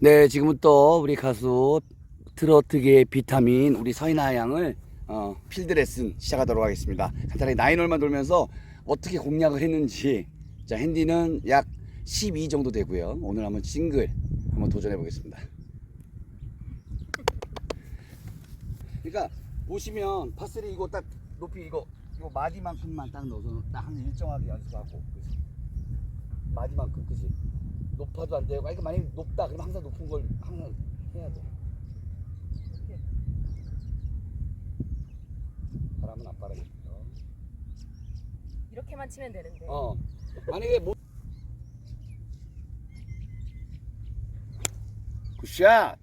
네, 지금부터 우리 가수 트로트계의 비타민 우리 서인아 양을 어, 필드 레슨 시작하도록 하겠습니다. 간단하게 나인홀만 돌면서 어떻게 공략을 했는지 자 핸디는 약 12 정도 되고요. 오늘 한번 싱글 한번 도전해 보겠습니다. 그러니까 보시면 파스리 이거 딱 높이 이거 이거 마디만큼만 딱 넣어서 딱 한 일정하게 연습하고 그지 마디만큼 그지 높아도 안 되고 아니 만약에 높다 그러면 항상 높은 걸 항상 해야 돼 바람은 안 바라겠죠 이렇게만 치면 되는데. 어 만약에 못 굿샷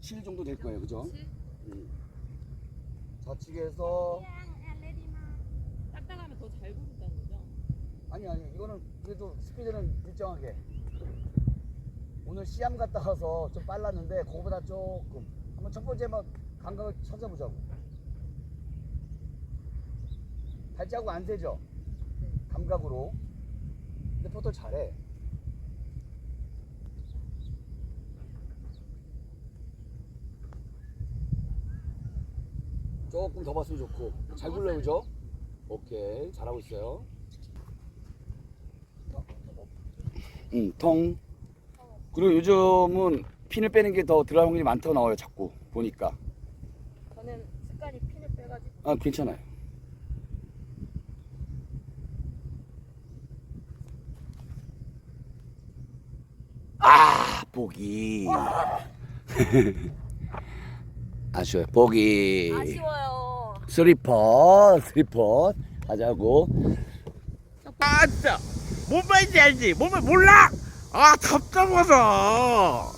7 정도 될 거예요 그죠? 음. 좌측에서 딱딱하면 더 잘 구른다는 거죠? 아니 아니 이거는 그래도 스피드는 일정하게. 오늘 시암 갔다 와서 좀 빨랐는데 그거보다 조금. 한번 첫 번째 한번 감각을 찾아보자고. 발자국 안 세죠? 감각으로. 근데 포터 잘해. 조금 더 봤으면 좋고. 잘 굴러요 그죠? 오케이. 잘하고 있어요 응, 통. 그리고 요즘은 핀을 빼는 게 더 들어갈 확률이 많다고 나와요, 자꾸 보니까. 저는 습관이 핀을 빼가지고 아, 괜찮아요. 아, 보기. 아쉬워요. 보기. 아쉬워요. 쓰리퍼, 쓰리퍼. 가자고. 아따 뭔 말인지 알지? 뭔 말 몰라? 아 답답하다